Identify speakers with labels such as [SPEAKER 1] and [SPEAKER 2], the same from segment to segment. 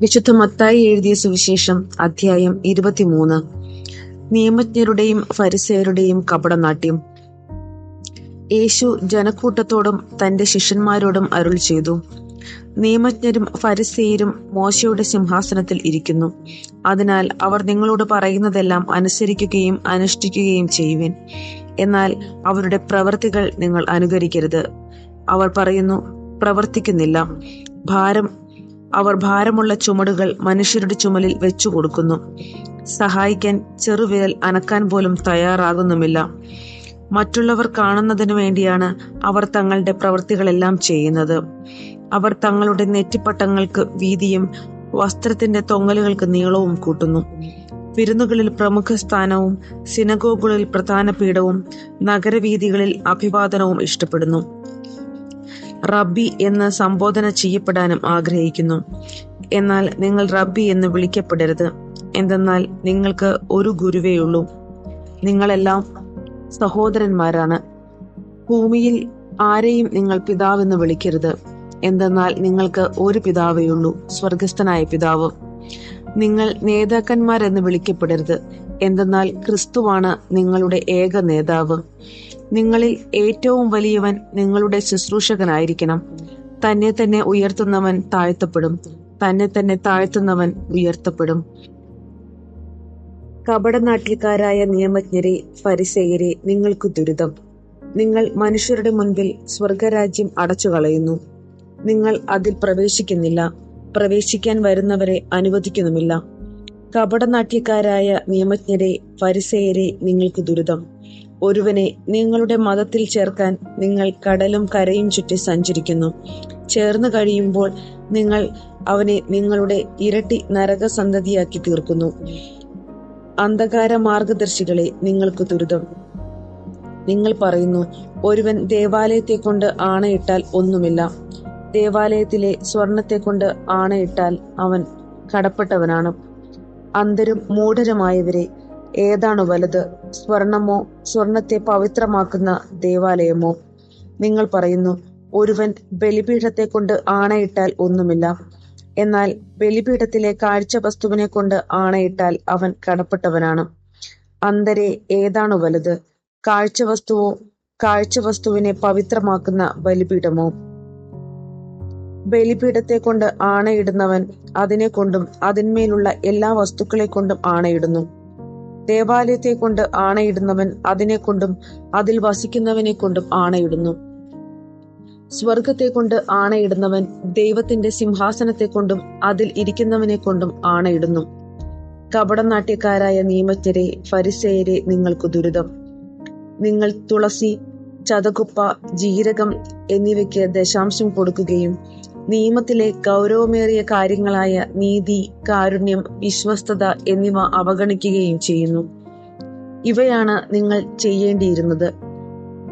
[SPEAKER 1] വിശുദ്ധ മത്തായി എഴുതിയ സുവിശേഷം അധ്യായം ഇരുപത്തിമൂന്ന്. നിയമജ്ഞരുടെയും ഫരിസയരുടെയും കപടനാട്യം. യേശു ജനക്കൂട്ടത്തോടും തന്റെ ശിഷ്യന്മാരോടും അരുൾ ചെയ്തു. നിയമജ്ഞരും ഫരിസേരും മോശയുടെ സിംഹാസനത്തിൽ ഇരിക്കുന്നു. അതിനാൽ അവർ നിങ്ങളോട് പറയുന്നതെല്ലാം അനുസരിക്കുകയും അനുഷ്ഠിക്കുകയും ചെയ്യുവിൻ. എന്നാൽ അവരുടെ പ്രവൃത്തികൾ നിങ്ങൾ അനുകരിക്കരുത്. അവർ പറയുന്നു പ്രവർത്തിക്കുന്നില്ല. ഭാരം അവർ ഭാരമുള്ള ചുമടുകൾ മനുഷ്യരുടെ ചുമലിൽ വെച്ചു കൊടുക്കുന്നു. സഹായിക്കാൻ ചെറുവിരൽ അനക്കാൻ പോലും തയ്യാറാകുന്നുമില്ല. മറ്റുള്ളവർ കാണുന്നതിനു വേണ്ടിയാണ് അവർ തങ്ങളുടെ പ്രവൃത്തികളെല്ലാം ചെയ്യുന്നത്. അവർ തങ്ങളുടെ നെറ്റിപ്പട്ടങ്ങൾക്ക് വീതിയും വസ്ത്രത്തിന്റെ തൊങ്ങലുകൾക്ക് നീളവും കൂട്ടുന്നു. വിരുന്നുകളിൽ പ്രമുഖ സ്ഥാനവും സിനഗോഗുകളിൽ പ്രധാന പീഠവും നഗരവീതികളിൽ അഭിവാദനവും ഇഷ്ടപ്പെടുന്നു. റബ്ബി എന്ന് സംബോധന ചെയ്യപ്പെടാനും ആഗ്രഹിക്കുന്നു. എന്നാൽ നിങ്ങൾ റബ്ബി എന്ന് വിളിക്കപ്പെടരുത്. എന്തെന്നാൽ നിങ്ങൾക്ക് ഒരു ഗുരുവേയുള്ളൂ നിങ്ങളെല്ലാം സഹോദരന്മാരാണ്. ഭൂമിയിൽ ആരെയും നിങ്ങൾ പിതാവെന്ന് വിളിക്കരുത്. എന്തെന്നാൽ നിങ്ങൾക്ക് ഒരു പിതാവേയുള്ളൂ സ്വർഗസ്ഥനായ പിതാവ്. നിങ്ങൾ നേതാക്കന്മാരെന്ന് വിളിക്കപ്പെടരുത്. എന്തെന്നാൽ ക്രിസ്തുവാണ് നിങ്ങളുടെ ഏക നേതാവ്. നിങ്ങളിൽ ഏറ്റവും വലിയവൻ നിങ്ങളുടെ ശുശ്രൂഷകനായിരിക്കണം. തന്നെ തന്നെ ഉയർത്തുന്നവൻ താഴ്ത്തപ്പെടും. തന്നെ തന്നെ താഴ്ത്തുന്നവൻ ഉയർത്തപ്പെടും. കപടനാട്ടിൽക്കാരായ നിയമജ്ഞരെ ഫരിസേയരെ നിങ്ങൾക്ക് ദുരിതം. നിങ്ങൾ മനുഷ്യരുടെ മുൻപിൽ സ്വർഗരാജ്യം അടച്ചു കളയുന്നു നിങ്ങൾ അതിൽ പ്രവേശിക്കുന്നില്ല. പ്രവേശിക്കാൻ വരുന്നവരെ അനുവദിക്കുന്നുമില്ല. കപടനാട്യക്കാരായ നിയമജ്ഞരെ ഫരിസേയരെ നിങ്ങൾക്ക് ദുരിതം. ഒരുവനെ നിങ്ങളുടെ മതത്തിൽ ചേർക്കാൻ നിങ്ങൾ കടലും കരയും ചുറ്റി സഞ്ചരിക്കുന്നു. ചേർന്ന് കഴിയുമ്പോൾ നിങ്ങൾ അവനെ നിങ്ങളുടെ ഇരട്ടി നരകസന്തതിയാക്കി തീർക്കുന്നു. അന്ധകാര മാർഗദർശികളെ നിങ്ങൾക്ക് ദുരിതം. നിങ്ങൾ പറയുന്നു ഒരുവൻ ദേവാലയത്തെ കൊണ്ട് ആണയിട്ടാൽ ഒന്നുമില്ല. ദേവാലയത്തിലെ സ്വർണത്തെ കൊണ്ട് ആണയിട്ടാൽ അവൻ കടപ്പെട്ടവനാണ്. അന്തരും മൂഢരുമായവരെ ഏതാണ് വലുത്? സ്വർണമോ? സ്വർണത്തെ പവിത്രമാക്കുന്ന ദേവാലയമോ? നിങ്ങൾ പറയുന്നു ഒരുവൻ ബലിപീഠത്തെ കൊണ്ട് ആണയിട്ടാൽ ഒന്നുമില്ല. എന്നാൽ ബലിപീഠത്തിലെ കാഴ്ച വസ്തുവിനെ കൊണ്ട് ആണയിട്ടാൽ അവൻ കടപ്പെട്ടവനാണ്. അന്തരെ ഏതാണ് വലുത്? കാഴ്ച വസ്തുവോ കാഴ്ച വസ്തുവിനെ പവിത്രമാക്കുന്ന ബലിപീഠമോ? ബലിപീഠത്തെ കൊണ്ട് ആണയിടുന്നവൻ അതിനെ കൊണ്ടും അതിന്മേലുള്ള എല്ലാ വസ്തുക്കളെ കൊണ്ടും ആണയിടുന്നു. ദേവാലയത്തെ കൊണ്ട് ആണയിടുന്നവൻ അതിനെ കൊണ്ടും അതിൽ വസിക്കുന്നവനെ കൊണ്ടും ആണയിടുന്നു. സ്വർഗത്തെ കൊണ്ട് ആണയിടുന്നവൻ ദൈവത്തിന്റെ സിംഹാസനത്തെ കൊണ്ടും അതിൽ ഇരിക്കുന്നവനെ കൊണ്ടും ആണയിടുന്നു. കപടനാട്യക്കാരായ നിയമജ്ഞരെ ഫരിസേയരെ നിങ്ങൾക്ക് ദുരിതം. നിങ്ങൾ തുളസി ചതകുപ്പ ജീരകം എന്നിവയ്ക്ക് ദശാംശം കൊടുക്കുകയും നിയമത്തിലെ ഗൗരവമേറിയ കാര്യങ്ങളായ നീതി കാരുണ്യം വിശ്വസ്തത എന്നിവ അവഗണിക്കുകയും ചെയ്യുന്നു. ഇവയാണ് നിങ്ങൾ ചെയ്യേണ്ടിയിരുന്നത്.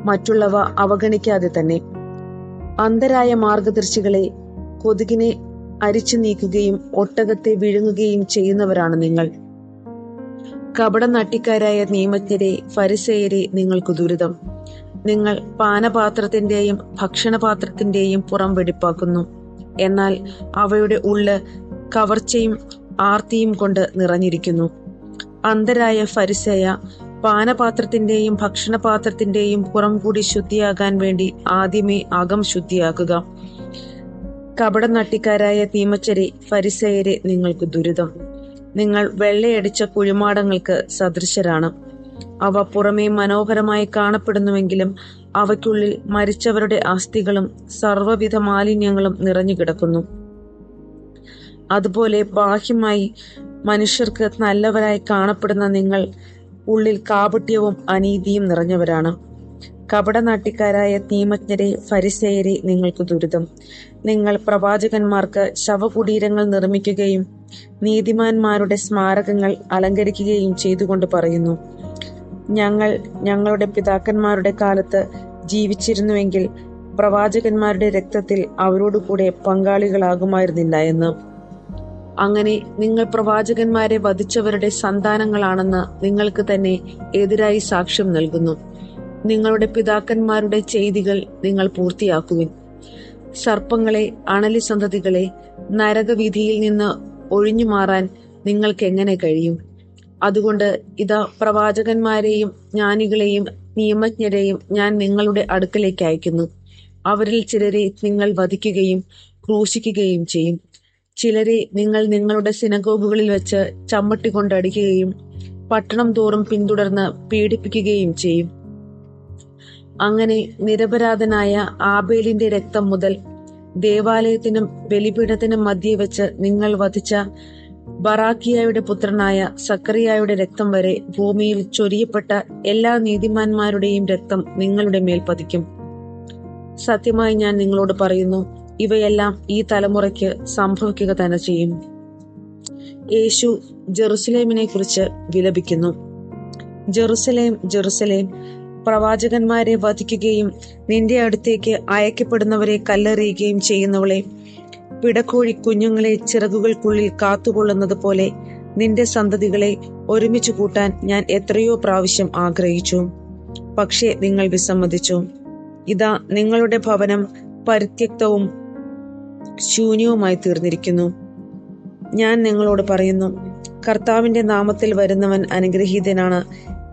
[SPEAKER 1] മറ്റുള്ളവ അവഗണിക്കാതെ തന്നെ. അന്തരായ മാർഗദർശികളെ കൊതുകിനെ അരിച്ചു നീക്കുകയും ഒട്ടകത്തെ വിഴുങ്ങുകയും ചെയ്യുന്നവരാണ് നിങ്ങൾ. കപട നട്ടിക്കാരായ നിയമജ്ഞരെ ഫരിസേയരെ നിങ്ങൾക്ക് ദുരിതം. നിങ്ങൾ പാനപാത്രത്തിന്റെയും ഭക്ഷണപാത്രത്തിന്റെയും പുറം വെടിപ്പാക്കുന്നു. എന്നാൽ അവയുടെ ഉള്ള് കവർച്ചയും ആർത്തിയും കൊണ്ട് നിറഞ്ഞിരിക്കുന്നു. അന്തരായ ഫരിസയ പാനപാത്രത്തിന്റെയും ഭക്ഷണപാത്രത്തിന്റെയും പുറം കൂടി ശുദ്ധിയാകാൻ വേണ്ടി ആദ്യമേ അകം ശുദ്ധിയാക്കുക. കപട നട്ടിക്കാരായ തീമച്ചരി ഫരിസയരെ നിങ്ങൾക്ക് ദുരിതം. നിങ്ങൾ വെള്ളയടിച്ച കുഴിമാടങ്ങൾക്ക് സദൃശരാണ്. അവ പുറമേ മനോഹരമായി കാണപ്പെടുന്നുവെങ്കിലും അവയ്ക്കുള്ളിൽ മരിച്ചവരുടെ അസ്ഥികളും സർവവിധ മാലിന്യങ്ങളും നിറഞ്ഞുകിടക്കുന്നു അതുപോലെ ബാഹ്യമായി മനുഷ്യർക്ക് നല്ലവരായി കാണപ്പെടുന്ന നിങ്ങൾ ഉള്ളിൽ കാപട്യവും അനീതിയും നിറഞ്ഞവരാണ്. കപടനാട്ടിക്കാരായ നിയമജ്ഞരെ ഫരിസേയരെ നിങ്ങൾക്ക് ദുരിതം. നിങ്ങൾ പ്രവാചകന്മാർക്ക് ശവകുടീരങ്ങൾ നിർമ്മിക്കുകയും നീതിമാന്മാരുടെ സ്മാരകങ്ങൾ അലങ്കരിക്കുകയും ചെയ്തുകൊണ്ട് പറയുന്നു. ഞങ്ങൾ ഞങ്ങളുടെ പിതാക്കന്മാരുടെ കാലത്ത് ജീവിച്ചിരുന്നുവെങ്കിൽ പ്രവാചകന്മാരുടെ രക്തത്തിൽ അവരോടുകൂടെ പങ്കാളികളാകുമായിരുന്നില്ല എന്ന്. അങ്ങനെ നിങ്ങൾ പ്രവാചകന്മാരെ വധിച്ചവരുടെ സന്താനങ്ങളാണെന്ന് നിങ്ങൾക്ക് തന്നെ എതിരായി സാക്ഷ്യം നൽകുന്നു. നിങ്ങളുടെ പിതാക്കന്മാരുടെ ചെയ്തികൾ നിങ്ങൾ പൂർത്തിയാക്കുവിൻ. സർപ്പങ്ങളെ അണലി സന്തതികളെ നരകവിധിയിൽ നിന്ന് ഒഴിഞ്ഞു മാറാൻ നിങ്ങൾക്ക് എങ്ങനെ കഴിയും? അതുകൊണ്ട് ഇതാ പ്രവാചകന്മാരെയും ജ്ഞാനികളെയും നിയമജ്ഞരെയും ഞാൻ നിങ്ങളുടെ അടുക്കലേക്ക് അയക്കുന്നു. അവരിൽ ചിലരെ നിങ്ങൾ വധിക്കുകയും ക്രൂശിക്കുകയും ചെയ്യും. ചിലരെ നിങ്ങൾ നിങ്ങളുടെ സിനഗോഗുകളിൽ വെച്ച് ചമ്മട്ടി കൊണ്ടടിക്കുകയും പട്ടണം തോറും പിന്തുടർന്ന് പീഡിപ്പിക്കുകയും ചെയ്യും. അങ്ങനെ നിരപരാധനായ ആബേലിന്റെ രക്തം മുതൽ ദേവാലയത്തിനും ബലിപീഠത്തിനും മധ്യേ വെച്ച് നിങ്ങൾ വധിച്ച ബറാക്കിയായുടെ പുത്രനായ സക്കറിയായുടെ രക്തം വരെ ഭൂമിയിൽ ചൊരിയപ്പെട്ട എല്ലാ നീതിമാന്മാരുടെയും രക്തം നിങ്ങളുടെ മേൽ പതിക്കും. സത്യമായി ഞാൻ നിങ്ങളോട് പറയുന്നു ഇവയെല്ലാം ഈ തലമുറയ്ക്ക് സംഭവിക്കുക തന്നെ ചെയ്യും. യേശു ജെറുസലേമിനെ കുറിച്ച് വിലപിക്കുന്നു. ജെറുസലേം ജെറുസലേം പ്രവാചകന്മാരെ വധിക്കുകയും നിന്റെ അടുത്തേക്ക് അയക്കപ്പെടുന്നവരെ കല്ലെറിയുകയും ചെയ്യുന്നവളെ പിടക്കോഴി കുഞ്ഞുങ്ങളെ ചിറകുകൾക്കുള്ളിൽ കാത്തുകൊള്ളുന്നത് പോലെ നിന്റെ സന്തതികളെ ഒരുമിച്ച് കൂട്ടാൻ ഞാൻ എത്രയോ പ്രാവശ്യം ആഗ്രഹിച്ചു. പക്ഷേ നിങ്ങൾ വിസമ്മതിച്ചു. ഇതാ നിങ്ങളുടെ ഭവനം പരിത്യക്തവും ശൂന്യവുമായി തീർന്നിരിക്കുന്നു. ഞാൻ നിങ്ങളോട് പറയുന്നു കർത്താവിന്റെ നാമത്തിൽ വരുന്നവൻ അനുഗ്രഹീതനാണ്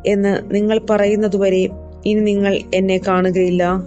[SPEAKER 1] എന്ന് നിങ്ങൾ പറയുന്നതുവരെ ഇനി നിങ്ങൾ എന്നെ കാണുകയില്ല.